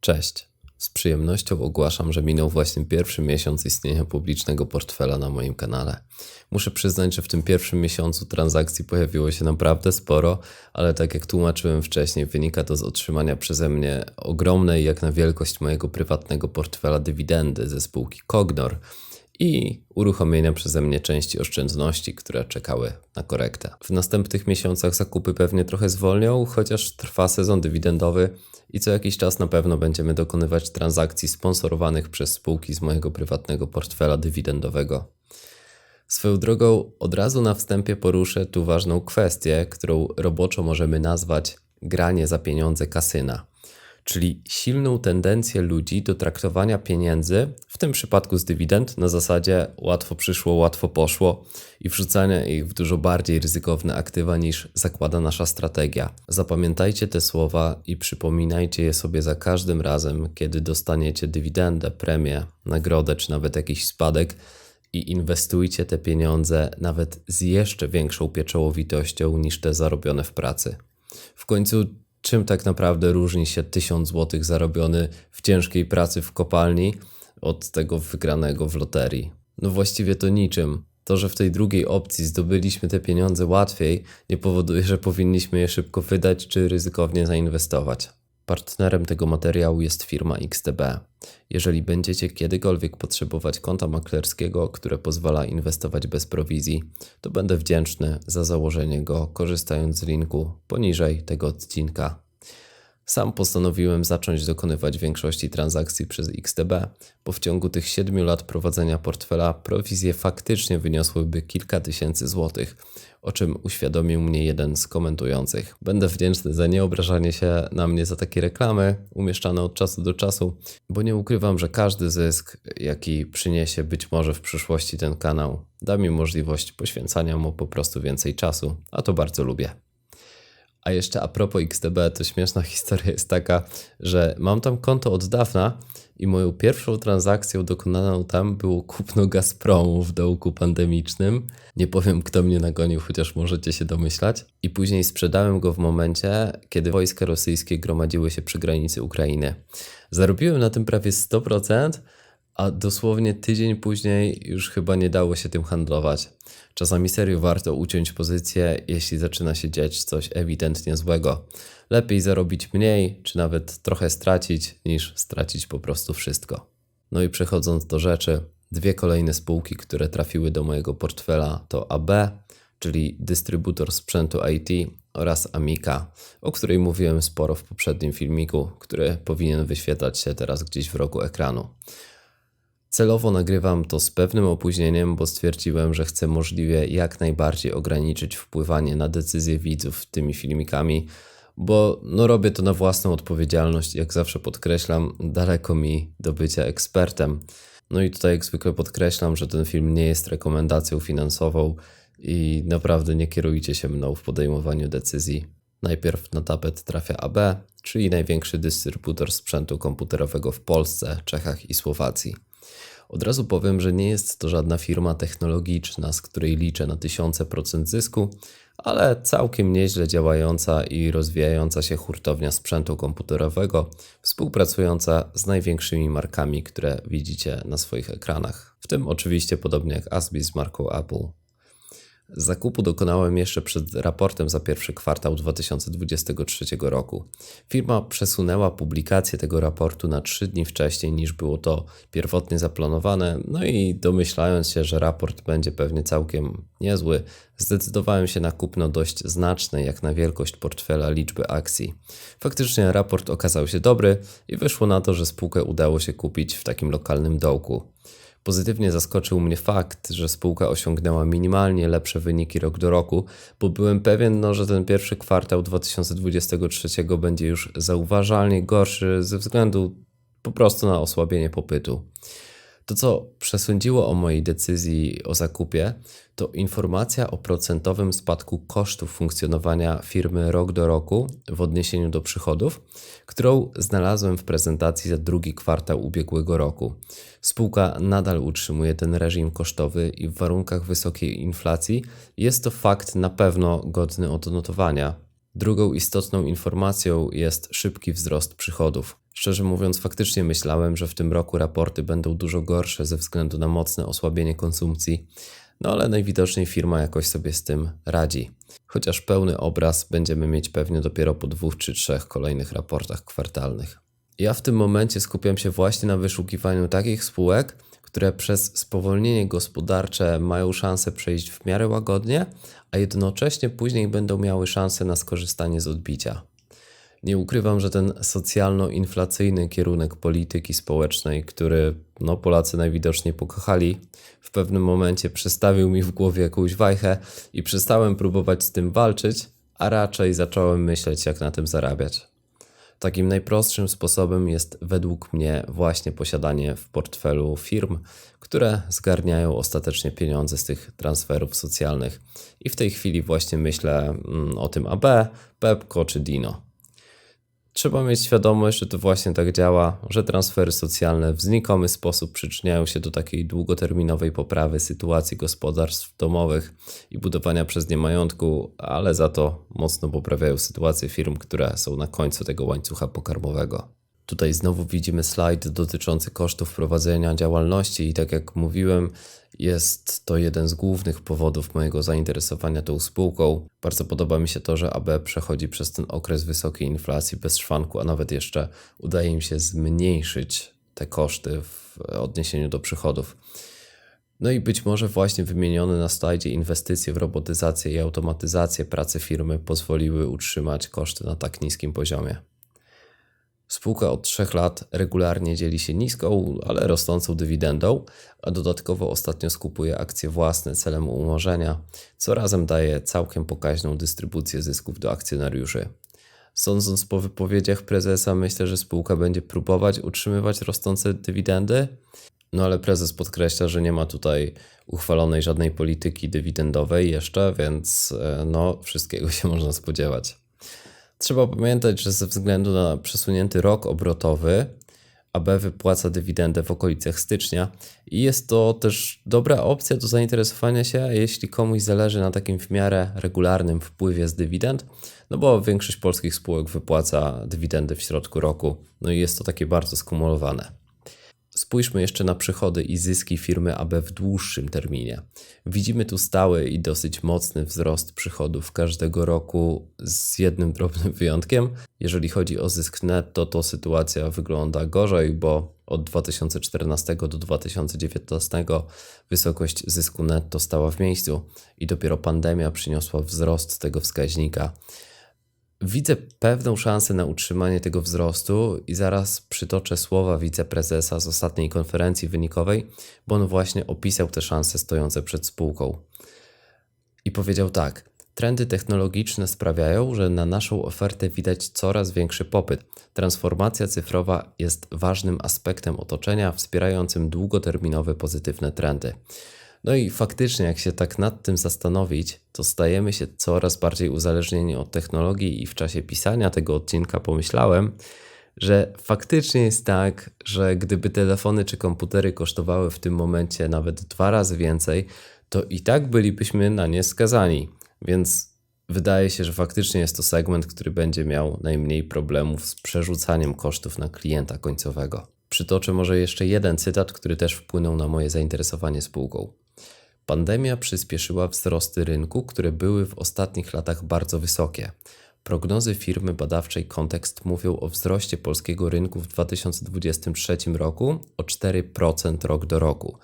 Cześć. Z przyjemnością ogłaszam, że minął właśnie pierwszy miesiąc istnienia publicznego portfela na moim kanale. Muszę przyznać, że w tym pierwszym miesiącu transakcji pojawiło się naprawdę sporo, ale tak jak tłumaczyłem wcześniej, wynika to z otrzymania przeze mnie ogromnej, jak na wielkość mojego prywatnego portfela dywidendy ze spółki Cognor i uruchomienia przeze mnie części oszczędności, które czekały na korektę. W następnych miesiącach zakupy pewnie trochę zwolnią, chociaż trwa sezon dywidendowy i co jakiś czas na pewno będziemy dokonywać transakcji sponsorowanych przez spółki z mojego prywatnego portfela dywidendowego. Swoją drogą od razu na wstępie poruszę tu ważną kwestię, którą roboczo możemy nazwać granie za pieniądze kasyna czyli silną tendencję ludzi do traktowania pieniędzy, w tym przypadku z dywidend, na zasadzie łatwo przyszło, łatwo poszło i wrzucania ich w dużo bardziej ryzykowne aktywa niż zakłada nasza strategia. Zapamiętajcie te słowa i przypominajcie je sobie za każdym razem, kiedy dostaniecie dywidendę, premię, nagrodę czy nawet jakiś spadek i inwestujcie te pieniądze nawet z jeszcze większą pieczołowitością niż te zarobione w pracy. W końcu czym tak naprawdę różni się 1000 zł zarobiony w ciężkiej pracy w kopalni od tego wygranego w loterii? No właściwie to niczym. To, że w tej drugiej opcji zdobyliśmy te pieniądze łatwiej, nie powoduje, że powinniśmy je szybko wydać czy ryzykownie zainwestować. Partnerem tego materiału jest firma XTB. Jeżeli będziecie kiedykolwiek potrzebować konta maklerskiego, które pozwala inwestować bez prowizji, to będę wdzięczny za założenie go, korzystając z linku poniżej tego odcinka. Sam postanowiłem zacząć dokonywać większości transakcji przez XTB, bo w ciągu tych 7 lat prowadzenia portfela prowizje faktycznie wyniosłyby kilka tysięcy złotych, o czym uświadomił mnie jeden z komentujących. Będę wdzięczny za nieobrażanie się na mnie za takie reklamy umieszczane od czasu do czasu, bo nie ukrywam, że każdy zysk, jaki przyniesie być może w przyszłości ten kanał, da mi możliwość poświęcania mu po prostu więcej czasu, a to bardzo lubię. A jeszcze a propos XTB, to śmieszna historia jest taka, że mam tam konto od dawna i moją pierwszą transakcją dokonaną tam było kupno Gazpromu w dołku pandemicznym. Nie powiem, kto mnie nagonił, chociaż możecie się domyślać. I później sprzedałem go w momencie, kiedy wojska rosyjskie gromadziły się przy granicy Ukrainy. Zarobiłem na tym prawie 100%, a dosłownie tydzień później już chyba nie dało się tym handlować. Czasami serio warto uciąć pozycję, jeśli zaczyna się dziać coś ewidentnie złego. Lepiej zarobić mniej, czy nawet trochę stracić, niż stracić po prostu wszystko. No i przechodząc do rzeczy, dwie kolejne spółki, które trafiły do mojego portfela to AB, czyli dystrybutor sprzętu IT oraz Amika, o której mówiłem sporo w poprzednim filmiku, który powinien wyświetlać się teraz gdzieś w rogu ekranu. Celowo nagrywam to z pewnym opóźnieniem, bo stwierdziłem, że chcę możliwie jak najbardziej ograniczyć wpływanie na decyzje widzów tymi filmikami, bo no robię to na własną odpowiedzialność, jak zawsze podkreślam, daleko mi do bycia ekspertem. No i tutaj jak zwykle podkreślam, że ten film nie jest rekomendacją finansową i naprawdę nie kierujcie się mną w podejmowaniu decyzji. Najpierw na tapet trafia AB, czyli największy dystrybutor sprzętu komputerowego w Polsce, Czechach i Słowacji. Od razu powiem, że nie jest to żadna firma technologiczna, z której liczę na tysiące procent zysku, ale całkiem nieźle działająca i rozwijająca się hurtownia sprzętu komputerowego, współpracująca z największymi markami, które widzicie na swoich ekranach. W tym oczywiście podobnie jak Asbi z marką Apple. Zakupu dokonałem jeszcze przed raportem za pierwszy kwartał 2023 roku. Firma przesunęła publikację tego raportu na 3 dni wcześniej niż było to pierwotnie zaplanowane, no i domyślając się, że raport będzie pewnie całkiem niezły, zdecydowałem się na kupno dość znacznej jak na wielkość portfela liczby akcji. Faktycznie raport okazał się dobry i wyszło na to, że spółkę udało się kupić w takim lokalnym dołku. Pozytywnie zaskoczył mnie fakt, że spółka osiągnęła minimalnie lepsze wyniki rok do roku, bo byłem pewien, no, że ten pierwszy kwartał 2023 będzie już zauważalnie gorszy ze względu po prostu na osłabienie popytu. To, co przesądziło o mojej decyzji o zakupie, to informacja o procentowym spadku kosztów funkcjonowania firmy rok do roku w odniesieniu do przychodów, którą znalazłem w prezentacji za drugi kwartał ubiegłego roku. Spółka nadal utrzymuje ten reżim kosztowy i w warunkach wysokiej inflacji jest to fakt na pewno godny odnotowania. Drugą istotną informacją jest szybki wzrost przychodów. Szczerze mówiąc, faktycznie myślałem, że w tym roku raporty będą dużo gorsze ze względu na mocne osłabienie konsumpcji, no ale najwidoczniej firma jakoś sobie z tym radzi. Chociaż pełny obraz będziemy mieć pewnie dopiero po dwóch czy trzech kolejnych raportach kwartalnych. Ja w tym momencie skupiam się właśnie na wyszukiwaniu takich spółek, które przez spowolnienie gospodarcze mają szansę przejść w miarę łagodnie, a jednocześnie później będą miały szansę na skorzystanie z odbicia. Nie ukrywam, że ten socjalno-inflacyjny kierunek polityki społecznej, który no, Polacy najwidoczniej pokochali, w pewnym momencie przestawił mi w głowie jakąś wajchę i przestałem próbować z tym walczyć, a raczej zacząłem myśleć, jak na tym zarabiać. Takim najprostszym sposobem jest według mnie właśnie posiadanie w portfelu firm, które zgarniają ostatecznie pieniądze z tych transferów socjalnych. I w tej chwili właśnie myślę mm, o tym AB, Pepco czy Dino. Trzeba mieć świadomość, że to właśnie tak działa, że transfery socjalne w znikomy sposób przyczyniają się do takiej długoterminowej poprawy sytuacji gospodarstw domowych i budowania przez nie majątku, ale za to mocno poprawiają sytuację firm, które są na końcu tego łańcucha pokarmowego. Tutaj znowu widzimy slajd dotyczący kosztów prowadzenia działalności i tak jak mówiłem, jest to jeden z głównych powodów mojego zainteresowania tą spółką. Bardzo podoba mi się to, że AB przechodzi przez ten okres wysokiej inflacji bez szwanku, a nawet jeszcze udaje im się zmniejszyć te koszty w odniesieniu do przychodów. No i być może właśnie wymienione na slajdzie inwestycje w robotyzację i automatyzację pracy firmy pozwoliły utrzymać koszty na tak niskim poziomie. Spółka od 3 lat regularnie dzieli się niską, ale rosnącą dywidendą, a dodatkowo ostatnio skupuje akcje własne celem umorzenia, co razem daje całkiem pokaźną dystrybucję zysków do akcjonariuszy. Sądząc po wypowiedziach prezesa, myślę, że spółka będzie próbować utrzymywać rosnące dywidendy, no ale prezes podkreśla, że nie ma tutaj uchwalonej żadnej polityki dywidendowej jeszcze, więc e, no, wszystkiego się można spodziewać. Trzeba pamiętać, że ze względu na przesunięty rok obrotowy AB wypłaca dywidendę w okolicach stycznia i jest to też dobra opcja do zainteresowania się, jeśli komuś zależy na takim w miarę regularnym wpływie z dywidend, no bo większość polskich spółek wypłaca dywidendy w środku roku, no i jest to takie bardzo skumulowane. Spójrzmy jeszcze na przychody i zyski firmy AB w dłuższym terminie. Widzimy tu stały i dosyć mocny wzrost przychodów każdego roku z jednym drobnym wyjątkiem. Jeżeli chodzi o zysk netto, to sytuacja wygląda gorzej, bo od 2014 do 2019 wysokość zysku netto stała w miejscu i dopiero pandemia przyniosła wzrost tego wskaźnika. Widzę pewną szansę na utrzymanie tego wzrostu i zaraz przytoczę słowa wiceprezesa z ostatniej konferencji wynikowej, bo on właśnie opisał te szanse stojące przed spółką. I powiedział tak: Trendy technologiczne sprawiają, że na naszą ofertę widać coraz większy popyt. Transformacja cyfrowa jest ważnym aspektem otoczenia wspierającym długoterminowe pozytywne trendy. No i faktycznie, jak się tak nad tym zastanowić, to stajemy się coraz bardziej uzależnieni od technologii, i w czasie pisania tego odcinka pomyślałem, że faktycznie jest tak, że gdyby telefony czy komputery kosztowały w tym momencie nawet dwa razy więcej, to i tak bylibyśmy na nie skazani. Więc wydaje się, że faktycznie jest to segment, który będzie miał najmniej problemów z przerzucaniem kosztów na klienta końcowego. Przytoczę może jeszcze jeden cytat, który też wpłynął na moje zainteresowanie spółką. Pandemia przyspieszyła wzrosty rynku, które były w ostatnich latach bardzo wysokie. Prognozy firmy badawczej Kontekst mówią o wzroście polskiego rynku w 2023 roku o 4% rok do roku.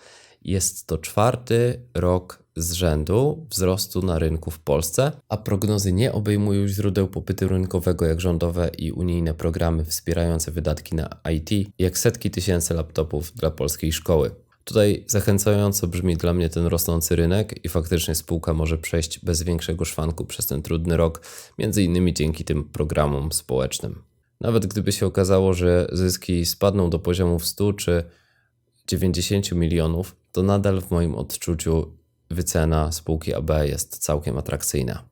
Jest to czwarty rok z rzędu wzrostu na rynku w Polsce, a prognozy nie obejmują źródeł popytu rynkowego jak rządowe i unijne programy wspierające wydatki na IT, jak setki tysięcy laptopów dla polskiej szkoły. Tutaj zachęcająco brzmi dla mnie ten rosnący rynek i faktycznie spółka może przejść bez większego szwanku przez ten trudny rok, między innymi dzięki tym programom społecznym. Nawet gdyby się okazało, że zyski spadną do poziomów 100 czy 90 milionów, to nadal w moim odczuciu wycena spółki AB jest całkiem atrakcyjna.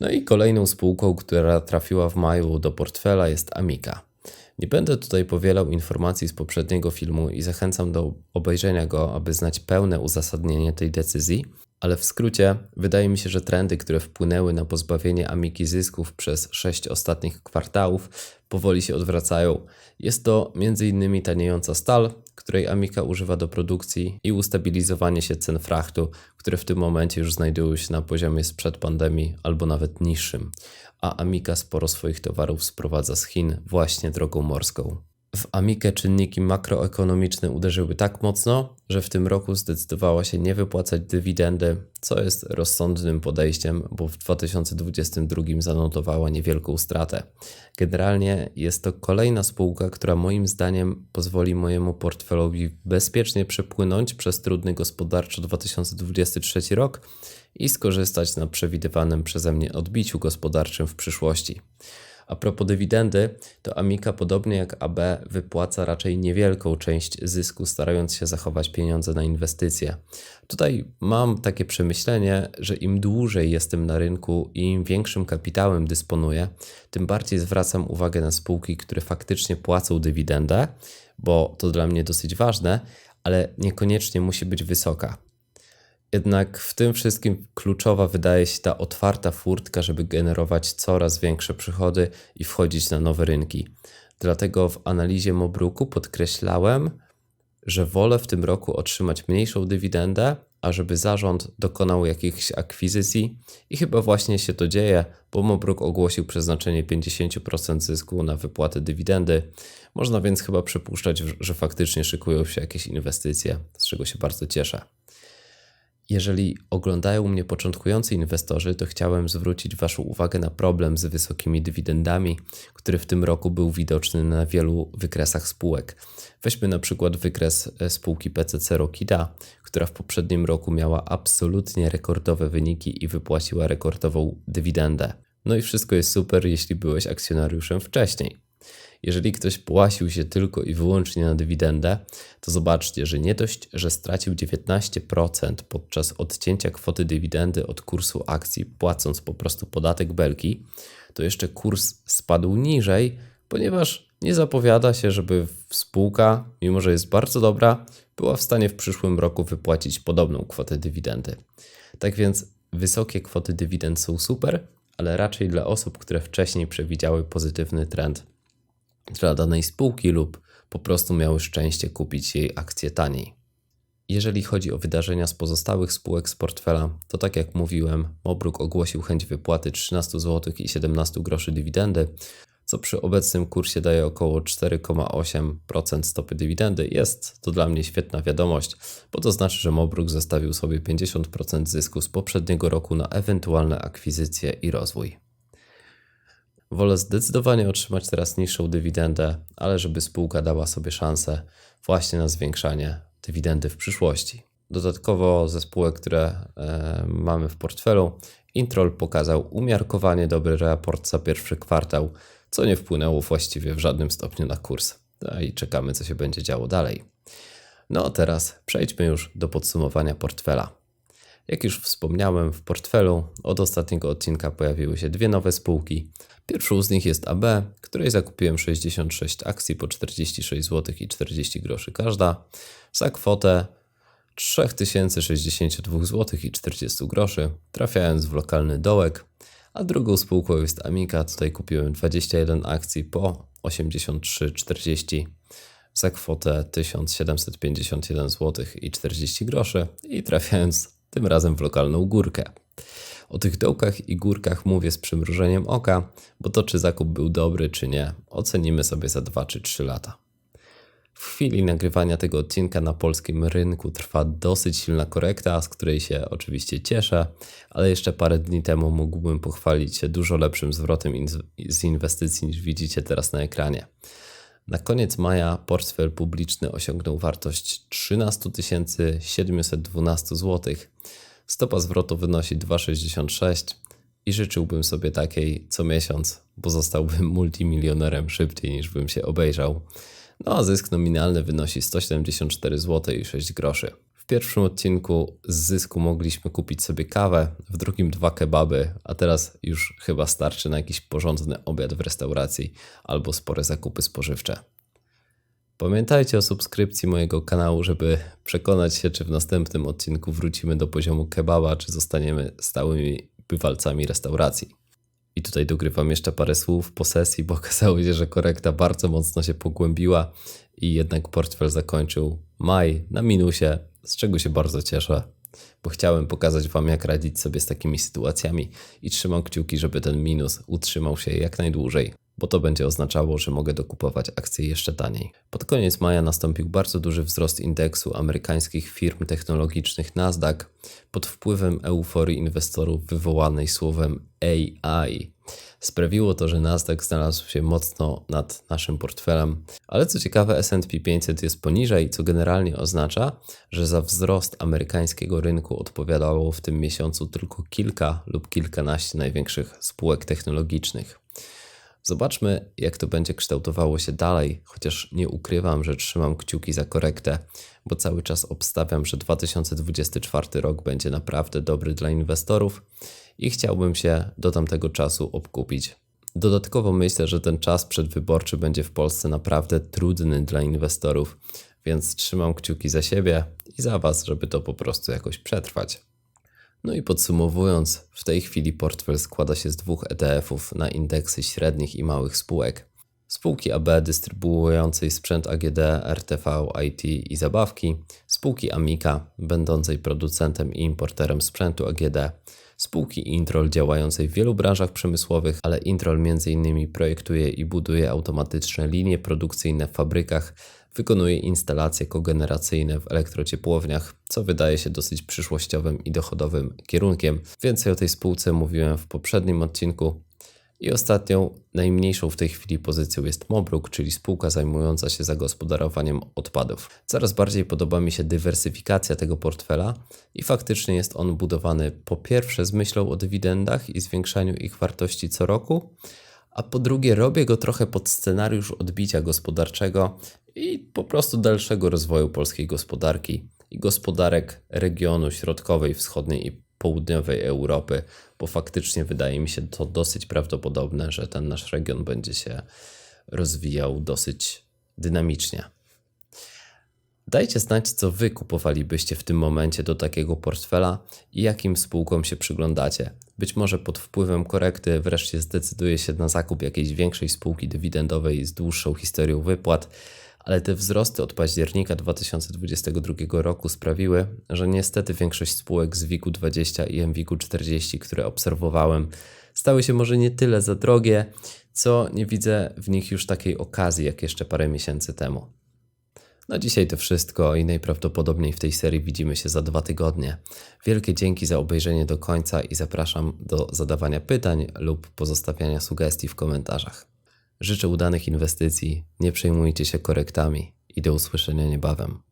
No i kolejną spółką, która trafiła w maju do portfela jest Amica. Nie będę tutaj powielał informacji z poprzedniego filmu i zachęcam do obejrzenia go, aby znać pełne uzasadnienie tej decyzji, Ale w skrócie, wydaje mi się, że trendy, które wpłynęły na pozbawienie Amiki zysków przez sześć ostatnich kwartałów, powoli się odwracają. Jest to m.in. taniejąca stal, której Amika używa do produkcji i ustabilizowanie się cen frachtu, które w tym momencie już znajdują się na poziomie sprzed pandemii albo nawet niższym. A Amika sporo swoich towarów sprowadza z Chin właśnie drogą morską. W Amikę czynniki makroekonomiczne uderzyły tak mocno, że w tym roku zdecydowała się nie wypłacać dywidendy, co jest rozsądnym podejściem, bo w 2022 zanotowała niewielką stratę. Generalnie jest to kolejna spółka, która moim zdaniem pozwoli mojemu portfelowi bezpiecznie przepłynąć przez trudny gospodarczo 2023 rok i skorzystać na przewidywanym przeze mnie odbiciu gospodarczym w przyszłości. A propos dywidendy, to Amika podobnie jak AB wypłaca raczej niewielką część zysku, starając się zachować pieniądze na inwestycje. Tutaj mam takie przemyślenie, że im dłużej jestem na rynku i im większym kapitałem dysponuję, tym bardziej zwracam uwagę na spółki, które faktycznie płacą dywidendę, bo to dla mnie dosyć ważne, ale niekoniecznie musi być wysoka. Jednak w tym wszystkim kluczowa wydaje się ta otwarta furtka, żeby generować coraz większe przychody i wchodzić na nowe rynki. Dlatego w analizie Mobruku podkreślałem, że wolę w tym roku otrzymać mniejszą dywidendę, ażeby zarząd dokonał jakichś akwizycji i chyba właśnie się to dzieje, bo Mobruk ogłosił przeznaczenie 50% zysku na wypłatę dywidendy. Można więc chyba przypuszczać, że faktycznie szykują się jakieś inwestycje, z czego się bardzo cieszę. Jeżeli oglądają mnie początkujący inwestorzy, to chciałem zwrócić Waszą uwagę na problem z wysokimi dywidendami, który w tym roku był widoczny na wielu wykresach spółek. Weźmy na przykład wykres e, spółki PCC Rokida, która w poprzednim roku miała absolutnie rekordowe wyniki i wypłaciła rekordową dywidendę. No i wszystko jest super, jeśli byłeś akcjonariuszem wcześniej. Jeżeli ktoś płasił się tylko i wyłącznie na dywidendę, to zobaczcie, że nie dość, że stracił 19% podczas odcięcia kwoty dywidendy od kursu akcji, płacąc po prostu podatek belki, to jeszcze kurs spadł niżej, ponieważ nie zapowiada się, żeby spółka, mimo że jest bardzo dobra, była w stanie w przyszłym roku wypłacić podobną kwotę dywidendy. Tak więc wysokie kwoty dywidend są super, ale raczej dla osób, które wcześniej przewidziały pozytywny trend dla danej spółki lub po prostu miały szczęście kupić jej akcje taniej. Jeżeli chodzi o wydarzenia z pozostałych spółek z portfela, to tak jak mówiłem, Mobruk ogłosił chęć wypłaty 13 zł i 17 groszy dywidendy, co przy obecnym kursie daje około 4,8% stopy dywidendy. Jest to dla mnie świetna wiadomość, bo to znaczy, że Mobruk zostawił sobie 50% zysku z poprzedniego roku na ewentualne akwizycje i rozwój. Wolę zdecydowanie otrzymać teraz niższą dywidendę, ale żeby spółka dała sobie szansę właśnie na zwiększanie dywidendy w przyszłości. Dodatkowo ze spółek, które e, mamy w portfelu, Introl pokazał umiarkowanie dobry raport za pierwszy kwartał, co nie wpłynęło właściwie w żadnym stopniu na kurs. No i czekamy, co się będzie działo dalej. No teraz przejdźmy już do podsumowania portfela. Jak już wspomniałem, w portfelu od ostatniego odcinka pojawiły się dwie nowe spółki. Pierwszą z nich jest AB, której zakupiłem 66 akcji po 46 zł i 40 groszy każda za kwotę 3062 zł i 40 groszy, trafiając w lokalny dołek. A drugą spółką jest Amika. Tutaj kupiłem 21 akcji po 83,40 za kwotę 1751 zł i 40 groszy i trafiając tym razem w lokalną górkę. O tych dołkach i górkach mówię z przymrużeniem oka, bo to czy zakup był dobry czy nie, ocenimy sobie za 2 czy 3 lata. W chwili nagrywania tego odcinka na polskim rynku trwa dosyć silna korekta, z której się oczywiście cieszę, ale jeszcze parę dni temu mógłbym pochwalić się dużo lepszym zwrotem z inwestycji niż widzicie teraz na ekranie. Na koniec maja portfel publiczny osiągnął wartość 13 712 zł. Stopa zwrotu wynosi 2,66 i życzyłbym sobie takiej co miesiąc, bo zostałbym multimilionerem szybciej niż bym się obejrzał. No a zysk nominalny wynosi 174 zł i 6 groszy. Pierwszym odcinku z zysku mogliśmy kupić sobie kawę, w drugim dwa kebaby, a teraz już chyba starczy na jakiś porządny obiad w restauracji albo spore zakupy spożywcze. Pamiętajcie o subskrypcji mojego kanału, żeby przekonać się, czy w następnym odcinku wrócimy do poziomu kebaba, czy zostaniemy stałymi bywalcami restauracji. I tutaj dogrywam jeszcze parę słów po sesji, bo okazało się, że korekta bardzo mocno się pogłębiła i jednak portfel zakończył maj na minusie, z czego się bardzo cieszę, bo chciałem pokazać Wam, jak radzić sobie z takimi sytuacjami i trzymam kciuki, żeby ten minus utrzymał się jak najdłużej, bo to będzie oznaczało, że mogę dokupować akcje jeszcze taniej. Pod koniec maja nastąpił bardzo duży wzrost indeksu amerykańskich firm technologicznych Nasdaq pod wpływem euforii inwestorów wywołanej słowem AI. Sprawiło to, że Nasdaq znalazł się mocno nad naszym portfelem, ale co ciekawe, SP 500 jest poniżej, co generalnie oznacza, że za wzrost amerykańskiego rynku odpowiadało w tym miesiącu tylko kilka lub kilkanaście największych spółek technologicznych. Zobaczmy, jak to będzie kształtowało się dalej, chociaż nie ukrywam, że trzymam kciuki za korektę, bo cały czas obstawiam, że 2024 rok będzie naprawdę dobry dla inwestorów i chciałbym się do tamtego czasu obkupić. Dodatkowo myślę, że ten czas przedwyborczy będzie w Polsce naprawdę trudny dla inwestorów, więc trzymam kciuki za siebie i za Was, żeby to po prostu jakoś przetrwać. No i podsumowując, w tej chwili portfel składa się z dwóch ETF-ów na indeksy średnich i małych spółek. Spółki AB dystrybuującej sprzęt AGD, RTV, IT i zabawki, spółki Amica będącej producentem i importerem sprzętu AGD, spółki Introl działającej w wielu branżach przemysłowych, ale Introl m.in. projektuje i buduje automatyczne linie produkcyjne w fabrykach, wykonuje instalacje kogeneracyjne w elektrociepłowniach, co wydaje się dosyć przyszłościowym i dochodowym kierunkiem. Więcej o tej spółce mówiłem w poprzednim odcinku. I ostatnią, najmniejszą w tej chwili pozycją jest Mobruk, czyli spółka zajmująca się zagospodarowaniem odpadów. Coraz bardziej podoba mi się dywersyfikacja tego portfela i faktycznie jest on budowany po pierwsze z myślą o dywidendach i zwiększaniu ich wartości co roku, a po drugie robię go trochę pod scenariusz odbicia gospodarczego i po prostu dalszego rozwoju polskiej gospodarki i gospodarek regionu środkowej, wschodniej i południowej Europy, bo faktycznie wydaje mi się to dosyć prawdopodobne, że ten nasz region będzie się rozwijał dosyć dynamicznie. Dajcie znać, co Wy kupowalibyście w tym momencie do takiego portfela i jakim spółkom się przyglądacie. Być może pod wpływem korekty wreszcie zdecyduje się na zakup jakiejś większej spółki dywidendowej z dłuższą historią wypłat, ale te wzrosty od października 2022 roku sprawiły, że niestety większość spółek z WIG-u 20 i MWIG-u 40, które obserwowałem, stały się może nie tyle za drogie, co nie widzę w nich już takiej okazji jak jeszcze parę miesięcy temu. Na dzisiaj to wszystko i najprawdopodobniej w tej serii widzimy się za dwa tygodnie. Wielkie dzięki za obejrzenie do końca i zapraszam do zadawania pytań lub pozostawiania sugestii w komentarzach. Życzę udanych inwestycji, nie przejmujcie się korektami i do usłyszenia niebawem.